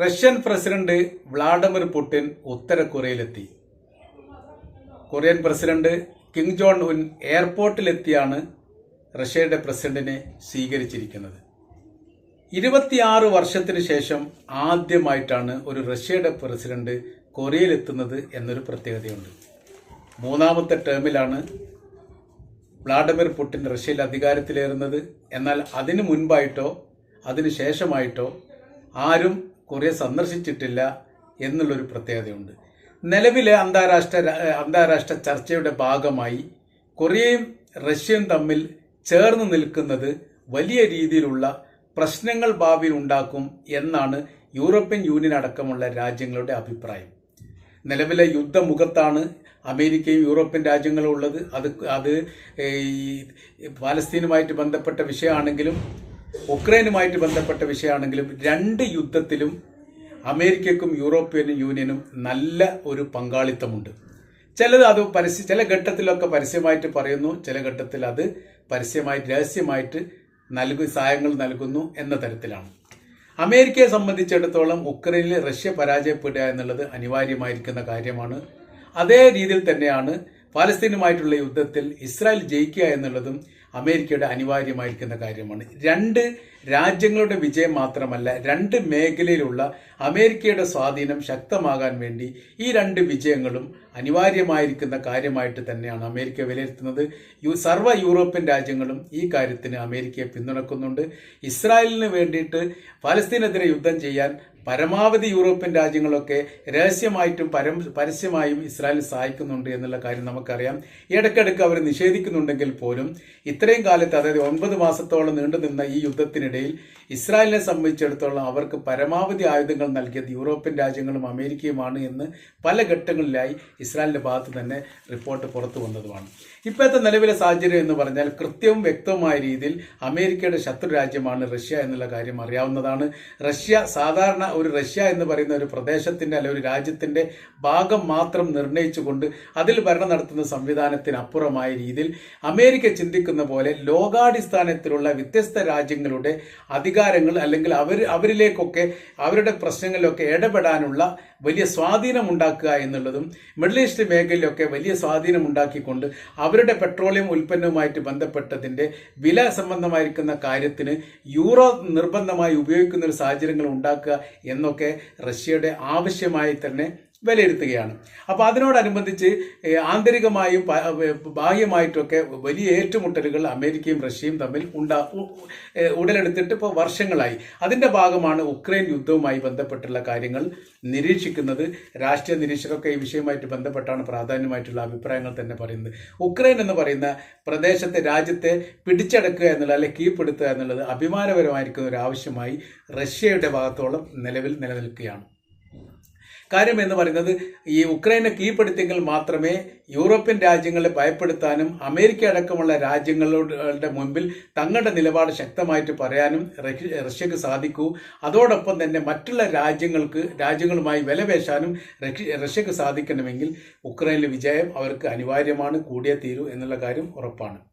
Russian president Vladimir Putin ഉത്തര കൊറിയയിലെത്തി Korean president Kim Jong Un എയർപോർട്ടിലെത്തിയാണ് റഷ്യയുടെ പ്രസിഡന്റിനെ സ്വീകരിച്ചിരിക്കുന്നത്. ഇരുപത്തിയാറ് വർഷത്തിന് ശേഷം ആദ്യമായിട്ടാണ് ഒരു റഷ്യയുടെ പ്രസിഡന്റ് കൊറിയയിലെത്തുന്നത് എന്നൊരു പ്രത്യേകതയുണ്ട്. മൂന്നാമത്തെ ടേമിലാണ് വ്ളാഡിമിർ പുടിൻ റഷ്യയിൽ അധികാരത്തിലേറുന്നത്. എന്നാൽ അതിനു മുൻപായിട്ടോ അതിനു ശേഷമായിട്ടോ ആരും കൊറിയ സന്ദർശിച്ചിട്ടില്ല എന്നുള്ളൊരു പ്രത്യേകതയുണ്ട്. നിലവിലെ അന്താരാഷ്ട്ര അന്താരാഷ്ട്ര ചർച്ചയുടെ ഭാഗമായി കൊറിയയും റഷ്യയും തമ്മിൽ ചേർന്ന് നിൽക്കുന്നത് വലിയ രീതിയിലുള്ള പ്രശ്നങ്ങൾ ഭാവിയിൽ ഉണ്ടാക്കും എന്നാണ് യൂറോപ്യൻ യൂണിയൻ അടക്കമുള്ള രാജ്യങ്ങളുടെ അഭിപ്രായം. നിലവിലെ യുദ്ധമുഖത്താണ് അമേരിക്കയും യൂറോപ്യൻ രാജ്യങ്ങളും ഉള്ളത്. അത് അത് ഈ പാലസ്തീനുമായിട്ട് ബന്ധപ്പെട്ട വിഷയമാണെങ്കിലും ഉക്രൈനുമായിട്ട് ബന്ധപ്പെട്ട വിഷയമാണെങ്കിലും രണ്ട് യുദ്ധത്തിലും അമേരിക്കക്കും യൂറോപ്യൻ യൂണിയനും നല്ല ഒരു പങ്കാളിത്തമുണ്ട്. ചിലത് അത് പരസ്യ ചില ഘട്ടത്തിലൊക്കെ പരസ്യമായിട്ട് പറയുന്നു ചില ഘട്ടത്തിൽ അത് പരസ്യമായിട്ട് രഹസ്യമായിട്ട് നൽകു സഹായങ്ങൾ നൽകുന്നു എന്ന തരത്തിലാണ്. അമേരിക്കയെ സംബന്ധിച്ചിടത്തോളം ഉക്രൈനിൽ റഷ്യ പരാജയപ്പെടുക എന്നുള്ളത് അനിവാര്യമായിരിക്കുന്ന കാര്യമാണ്. അതേ രീതിയിൽ തന്നെയാണ് പാലസ്തീനുമായിട്ടുള്ള യുദ്ധത്തിൽ ഇസ്രായേൽ ജയിക്കുക എന്നുള്ളതും അമേരിക്കയുടെ അനിവാര്യമായിരിക്കുന്ന കാര്യമാണ്. രണ്ട് രാജ്യങ്ങളുടെ വിജയം മാത്രമല്ല രണ്ട് മേഖലയിലുള്ള അമേരിക്കയുടെ സ്വാധീനം ശക്തമാകാൻ വേണ്ടി ഈ രണ്ട് വിജയങ്ങളും അനിവാര്യമായിരിക്കുന്ന കാര്യമായിട്ട് തന്നെയാണ് അമേരിക്ക വിലയിരുത്തുന്നത്. യു സർവ യൂറോപ്യൻ രാജ്യങ്ങളും ഈ കാര്യത്തിന് അമേരിക്കയെ പിന്തുണക്കുന്നുണ്ട്. ഇസ്രായേലിന് വേണ്ടിയിട്ട് ഫലസ്തീനെതിരെ യുദ്ധം ചെയ്യാൻ പരമാവധി യൂറോപ്യൻ രാജ്യങ്ങളൊക്കെ രഹസ്യമായിട്ടും പരം പരസ്യമായും ഇസ്രായേൽ സഹായിക്കുന്നുണ്ട് എന്നുള്ള കാര്യം നമുക്കറിയാം. ഇടയ്ക്കിടയ്ക്ക് അവർ നിഷേധിക്കുന്നുണ്ടെങ്കിൽ പോലും ഇത്രയും കാലത്ത് അതായത് ഒൻപത് മാസത്തോളം നീണ്ടുനിന്ന ഈ യുദ്ധത്തിനിടയിൽ ഇസ്രായേലിനെ സംബന്ധിച്ചിടത്തോളം അവർക്ക് പരമാവധി ആയുധങ്ങൾ നൽകിയത് യൂറോപ്യൻ രാജ്യങ്ങളും അമേരിക്കയുമാണ് എന്ന് പല ഘട്ടങ്ങളിലായി ഇസ്രായേലിന്റെ ഭാഗത്ത് തന്നെ റിപ്പോർട്ട് പുറത്തു വന്നതുമാണ്. ഇപ്പോഴത്തെ നിലവിലെ സാഹചര്യം എന്ന് പറഞ്ഞാൽ കൃത്യവും വ്യക്തവുമായ രീതിയിൽ അമേരിക്കയുടെ ശത്രു രാജ്യമാണ് റഷ്യ എന്നുള്ള കാര്യം അറിയാവുന്നതാണ്. റഷ്യ സാധാരണ ഒരു റഷ്യ എന്ന് പറയുന്ന ഒരു പ്രദേശത്തിന്റെ അല്ലെങ്കിൽ ഒരു രാജ്യത്തിന്റെ ഭാഗം മാത്രം നിർണയിച്ചുകൊണ്ട് അതിൽ ഭരണം നടത്തുന്ന സംവിധാനത്തിനപ്പുറമായ രീതിയിൽ അമേരിക്ക ചിന്തിക്കുന്ന പോലെ ലോകാടിസ്ഥാനത്തിലുള്ള വ്യത്യസ്ത രാജ്യങ്ങളുടെ അധികാരങ്ങൾ അല്ലെങ്കിൽ അവർ അവരിലേക്കൊക്കെ അവരുടെ പ്രശ്നങ്ങളിലൊക്കെ ഇടപെടാനുള്ള വലിയ സ്വാധീനം ഉണ്ടാക്കുക എന്നുള്ളതും മിഡിൽ ഈസ്റ്റ് മേഖലയിലൊക്കെ വലിയ സ്വാധീനം ഉണ്ടാക്കിക്കൊണ്ട് അവരുടെ പെട്രോളിയം ഉൽപ്പന്നവുമായിട്ട് ബന്ധപ്പെട്ടതിന്റെ വില സംബന്ധമായിരിക്കുന്ന കാര്യത്തിന് യൂറോ നിർബന്ധമായി ഉപയോഗിക്കുന്ന ഒരു സാഹചര്യങ്ങൾ ഉണ്ടാക്കുക എന്നൊക്കെ റഷ്യയുടെ ആവശ്യമായി തന്നെ വിലയിരുത്തുകയാണ്. അപ്പോൾ അതിനോടനുബന്ധിച്ച് ആന്തരികമായും ബാഹ്യമായിട്ടൊക്കെ വലിയ ഏറ്റുമുട്ടലുകൾ അമേരിക്കയും റഷ്യയും തമ്മിൽ ഉണ്ടാ ഉടലെടുത്തിട്ട് ഇപ്പോൾ വർഷങ്ങളായി. അതിന്റെ ഭാഗമാണ് ഉക്രൈൻ യുദ്ധവുമായി ബന്ധപ്പെട്ടുള്ള കാര്യങ്ങൾ നിരീക്ഷിക്കുന്നത്. രാഷ്ട്രീയ നിരീക്ഷകരൊക്കെ ഈ വിഷയവുമായിട്ട് ബന്ധപ്പെട്ടാണ് പ്രാധാന്യമായിട്ടുള്ള അഭിപ്രായങ്ങൾ തന്നെ പറയുന്നത്. ഉക്രൈൻ എന്ന് പറയുന്ന പ്രദേശത്തെ രാജ്യത്തെ പിടിച്ചടക്കുക എന്നുള്ള അല്ലെ കീഴ്പ്പെടുത്തുക എന്നുള്ളത് അഭിമാനപരമായിരിക്കുന്ന ഒരു ആവശ്യമായി റഷ്യയുടെ ഭാഗത്തോളം നിലവിൽ നിലനിൽക്കുകയാണ്. കാര്യം എന്ന് പറയുന്നത് ഈ ഉക്രൈനെ കീഴ്പ്പെടുത്തിയെങ്കിൽ മാത്രമേ യൂറോപ്യൻ രാജ്യങ്ങളെ ഭയപ്പെടുത്താനും അമേരിക്ക അടക്കമുള്ള രാജ്യങ്ങളുടെ മുമ്പിൽ തങ്ങളുടെ നിലപാട് ശക്തമായിട്ട് പറയാനും റഷ്യക്ക് സാധിക്കൂ. അതോടൊപ്പം തന്നെ മറ്റുള്ള രാജ്യങ്ങൾക്ക് രാജ്യങ്ങളുമായി വിലപേശാനും റഷ്യ- റഷ്യക്ക് സാധിക്കണമെങ്കിൽ ഉക്രൈനിലെ വിജയം അവർക്ക് അനിവാര്യമാണ് കൂടിയേ തീരൂ എന്നുള്ള കാര്യം ഉറപ്പാണ്.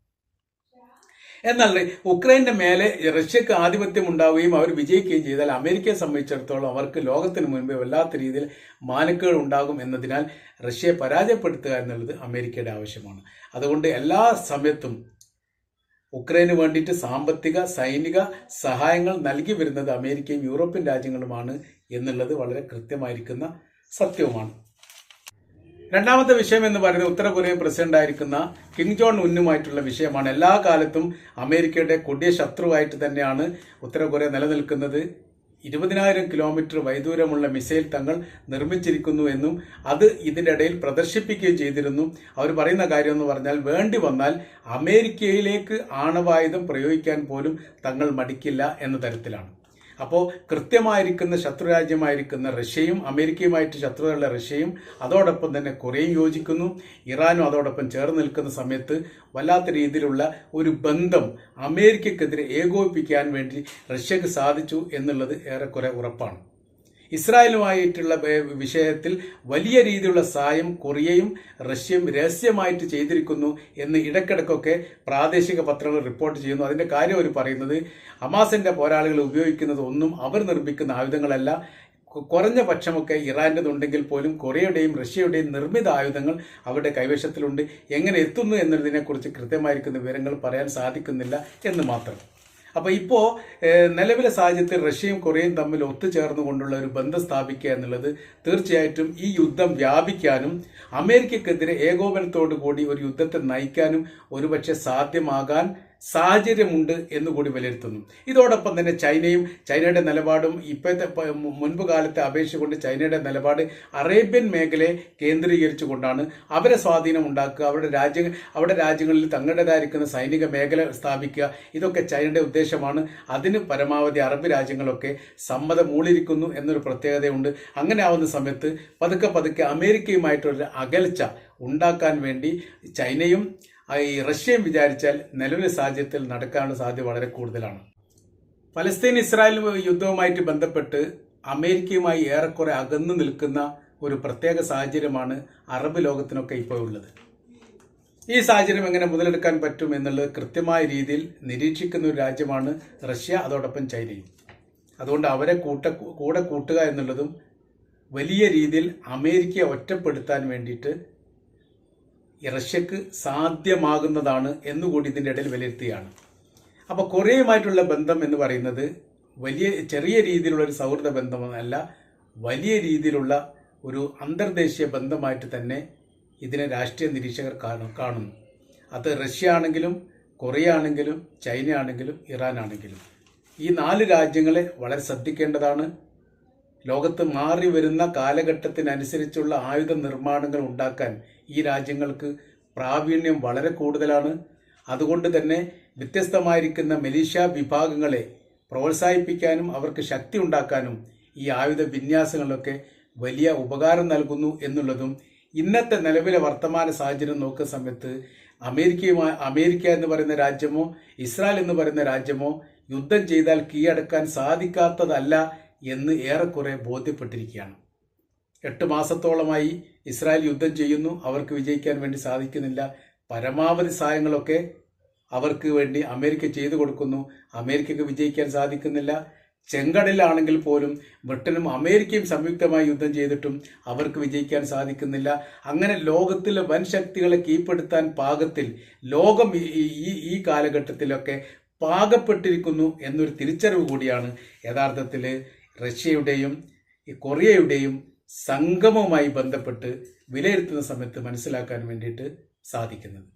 എന്നാൽ ഉക്രൈന്റെ മേലെ റഷ്യക്ക് ആധിപത്യം ഉണ്ടാവുകയും അവർ വിജയിക്കുകയും ചെയ്താൽ അമേരിക്കയെ സംബന്ധിച്ചിടത്തോളം അവർക്ക് ലോകത്തിന് മുൻപേ വല്ലാത്ത രീതിയിൽ മാനക്കേട് ഉണ്ടാകും എന്നതിനാൽ റഷ്യയെ പരാജയപ്പെടുത്തുക എന്നുള്ളത് അമേരിക്കയുടെ ആവശ്യമാണ്. അതുകൊണ്ട് എല്ലാ സമയത്തും ഉക്രൈന് വേണ്ടിയിട്ട് സാമ്പത്തിക സൈനിക സഹായങ്ങൾ നൽകി വരുന്നത് അമേരിക്കയും യൂറോപ്യൻ രാജ്യങ്ങളുമാണ് എന്നുള്ളത് വളരെ കൃത്യമായിരിക്കുന്ന സത്യവുമാണ്. രണ്ടാമത്തെ വിഷയം എന്ന് പറയുന്നത് ഉത്തര കൊറിയൻ പ്രസിഡന്റ് ആയിരിക്കുന്ന കിങ് ജോൺ ഉന്നുമായിട്ടുള്ള വിഷയമാണ്. എല്ലാ കാലത്തും അമേരിക്കയുടെ കൊടിയ ശത്രുവായിട്ട് തന്നെയാണ് ഉത്തര കൊറിയ നിലനിൽക്കുന്നത്. ഇരുപതിനായിരം കിലോമീറ്റർ വൈദൂരമുള്ള മിസൈൽ തങ്ങൾ നിർമ്മിച്ചിരിക്കുന്നു എന്നും അത് ഇതിന്റെ ഇടയിൽ പ്രദർശിപ്പിക്കുകയും ചെയ്തിരുന്നു. അവർ പറയുന്ന കാര്യം എന്ന് പറഞ്ഞാൽ വേണ്ടി വന്നാൽ അമേരിക്കയിലേക്ക് ആണവായുധം പ്രയോഗിക്കാൻ പോലും തങ്ങൾ മടിക്കില്ല എന്ന തരത്തിലാണ്. അപ്പോൾ കൃത്യമായിരിക്കുന്ന ശത്രുരാജ്യമായിരിക്കുന്ന റഷ്യയും അമേരിക്കയുമായിട്ട് ശത്രുതയുള്ള റഷ്യയും അതോടൊപ്പം തന്നെ കൊറിയയും യോജിക്കുന്നു. ഇറാനും അതോടൊപ്പം ചേർന്ന് നിൽക്കുന്ന സമയത്ത് വല്ലാത്ത രീതിയിലുള്ള ഒരു ബന്ധം അമേരിക്കക്കെതിരെ ഏകോപിപ്പിക്കാൻ വേണ്ടി റഷ്യക്ക് സാധിച്ചു എന്നുള്ളത് ഏറെക്കുറെ ഉറപ്പാണ്. ഇസ്രായേലുമായിട്ടുള്ള വിഷയത്തിൽ വലിയ രീതിയിലുള്ള സഹായം കൊറിയയും റഷ്യയും രഹസ്യമായിട്ട് ചെയ്തിരിക്കുന്നു എന്ന് ഇടയ്ക്കിടയ്ക്കൊക്കെ പ്രാദേശിക പത്രങ്ങൾ റിപ്പോർട്ട് ചെയ്യുന്നു. അതിന്റെ കാര്യം അവർ പറയുന്നത് ഹമാസിന്റെ പോരാളികൾ ഉപയോഗിക്കുന്നത് ഒന്നും അവർ നിർമ്മിക്കുന്ന ആയുധങ്ങളല്ല. കുറഞ്ഞ പക്ഷമൊക്കെ ഇറാന്റെതുണ്ടെങ്കിൽ പോലും കൊറിയയുടെയും റഷ്യയുടെയും നിർമ്മിത ആയുധങ്ങൾ അവരുടെ കൈവശത്തിലുണ്ട്. എങ്ങനെ എത്തുന്നു എന്നതിനെക്കുറിച്ച് കൃത്യമായിരിക്കുന്ന വിവരങ്ങൾ പറയാൻ സാധിക്കുന്നില്ല എന്ന് മാത്രം. അപ്പോൾ ഇപ്പോൾ നിലവിലെ സാഹചര്യത്തിൽ റഷ്യയും കൊറിയയും തമ്മിൽ ഒത്തുചേർന്നുകൊണ്ടുള്ള ഒരു ബന്ധം സ്ഥാപിക്കുക എന്നുള്ളത് തീർച്ചയായിട്ടും ഈ യുദ്ധം വ്യാപിക്കാനും അമേരിക്കക്കെതിരെ ഏകോപനത്തോടു കൂടി ഒരു യുദ്ധത്തെ നയിക്കാനും ഒരുപക്ഷെ സാധ്യമാകാൻ സാഹചര്യമുണ്ട് എന്നുകൂടി വിലയിരുത്തുന്നു. ഇതോടൊപ്പം തന്നെ ചൈനയും ചൈനയുടെ നിലപാടും ഇപ്പോഴത്തെ മുൻപ് കാലത്തെ അപേക്ഷ കൊണ്ട് ചൈനയുടെ നിലപാട് അറേബ്യൻ മേഖലയെ കേന്ദ്രീകരിച്ചുകൊണ്ടാണ് അവരെ സ്വാധീനം ഉണ്ടാക്കുക അവരുടെ രാജ്യ അവരുടെ രാജ്യങ്ങളിൽ തങ്ങളുടേതായിരിക്കുന്ന സൈനിക മേഖല സ്ഥാപിക്കുക. ഇതൊക്കെ ചൈനയുടെ ഉദ്ദേശമാണ്. അതിന് പരമാവധി അറബ് രാജ്യങ്ങളൊക്കെ സമ്മതം മൂളിരിക്കുന്നു എന്നൊരു പ്രത്യേകതയുണ്ട്. അങ്ങനെ ആവുന്ന സമയത്ത് പതുക്കെ പതുക്കെ അമേരിക്കയുമായിട്ടൊരു അകൽച്ച ഉണ്ടാക്കാൻ വേണ്ടി ചൈനയും ഈ റഷ്യയും വിചാരിച്ചാൽ നിലവിലെ സാഹചര്യത്തിൽ നടക്കാനുള്ള സാധ്യത വളരെ കൂടുതലാണ്. പലസ്തീൻ ഇസ്രായേൽ യുദ്ധവുമായിട്ട് ബന്ധപ്പെട്ട് അമേരിക്കയുമായി ഏറെക്കുറെ അകന്നു നിൽക്കുന്ന ഒരു പ്രത്യേക സാഹചര്യമാണ് അറബ് ലോകത്തിനൊക്കെ ഇപ്പോൾ ഉള്ളത്. ഈ സാഹചര്യം എങ്ങനെ മുതലെടുക്കാൻ പറ്റും എന്നുള്ളത് കൃത്യമായ രീതിയിൽ നിരീക്ഷിക്കുന്ന ഒരു രാജ്യമാണ് റഷ്യ അതോടൊപ്പം ചൈനയും. അതുകൊണ്ട് അവരെ കൂട്ട കൂടെ കൂട്ടുക എന്നുള്ളതും വലിയ രീതിയിൽ അമേരിക്കയെ ഒറ്റപ്പെടുത്താൻ വേണ്ടിയിട്ട് റഷ്യക്ക് സാധ്യമാകുന്നതാണ് എന്നുകൂടി ഇതിന്റെ ഇടയിൽ വിലയിരുത്തുകയാണ് അപ്പോൾ കൊറിയയുമായിട്ടുള്ള ബന്ധം എന്ന് പറയുന്നത് വലിയ ചെറിയ രീതിയിലുള്ള ഒരു സൗഹൃദ ബന്ധമെന്നല്ല വലിയ രീതിയിലുള്ള ഒരു അന്തർദേശീയ ബന്ധമായിട്ട് തന്നെ ഇതിനെ രാഷ്ട്രീയ നിരീക്ഷകർ കാണുന്നു. അത് റഷ്യ ആണെങ്കിലും കൊറിയ ആണെങ്കിലും ചൈന ആണെങ്കിലും ഇറാൻ ആണെങ്കിലും ഈ നാല് രാജ്യങ്ങളെ വളരെ ശ്രദ്ധിക്കേണ്ടതാണ്. ലോകത്ത് മാറി വരുന്ന കാലഘട്ടത്തിനനുസരിച്ചുള്ള ആയുധ നിർമ്മാണങ്ങൾ ഉണ്ടാക്കാൻ ഈ രാജ്യങ്ങൾക്ക് പ്രാവീണ്യം വളരെ കൂടുതലാണ്. അതുകൊണ്ട് തന്നെ വ്യത്യസ്തമായിരിക്കുന്ന മലേഷ്യ വിഭാഗങ്ങളെ പ്രോത്സാഹിപ്പിക്കാനും അവർക്ക് ശക്തി ഉണ്ടാക്കാനും ഈ ആയുധ വിന്യാസങ്ങളിലൊക്കെ വലിയ ഉപകാരം നൽകുന്നു എന്നുള്ളതും ഇന്നത്തെ നിലവിലെ വർത്തമാന സാഹചര്യം നോക്കുന്ന സമയത്ത് അമേരിക്കയുമായി അമേരിക്ക എന്ന് പറയുന്ന രാജ്യമോ ഇസ്രായേൽ എന്ന് പറയുന്ന രാജ്യമോ യുദ്ധം ചെയ്താൽ കീഴടക്കാൻ സാധിക്കാത്തതല്ല എന്ന് ഏറെക്കുറെ ബോധ്യപ്പെട്ടിരിക്കുകയാണ്. എട്ട് മാസത്തോളമായി ഇസ്രായേൽ യുദ്ധം ചെയ്യുന്നു. അവർക്ക് വിജയിക്കാൻ വേണ്ടി സാധിക്കുന്നില്ല. പരമാവധി സഹായങ്ങളൊക്കെ അവർക്ക് വേണ്ടി അമേരിക്ക ചെയ്തു കൊടുക്കുന്നു. അമേരിക്കക്ക് വിജയിക്കാൻ സാധിക്കുന്നില്ല. ചെങ്കടലിലാണെങ്കിൽ പോലും ബ്രിട്ടനും അമേരിക്കയും സംയുക്തമായി യുദ്ധം ചെയ്തിട്ടും അവർക്ക് വിജയിക്കാൻ സാധിക്കുന്നില്ല. അങ്ങനെ ലോകത്തിലെ വൻ ശക്തികളെ കീഴ്പ്പെടുത്താൻ പാകത്തിൽ ലോകം ഈ- ഈ കാലഘട്ടത്തിലൊക്കെ പാകപ്പെട്ടിരിക്കുന്നു എന്നൊരു തിരിച്ചറിവ് കൂടിയാണ് യഥാർത്ഥത്തിൽ റഷ്യയുടെയും ഈ കൊറിയയുടെയും സംഗമവുമായി ബന്ധപ്പെട്ട് വിലയിരുത്തുന്ന സമയത്ത് മനസ്സിലാക്കാൻ വേണ്ടിയിട്ട് സാധിക്കുന്നത്.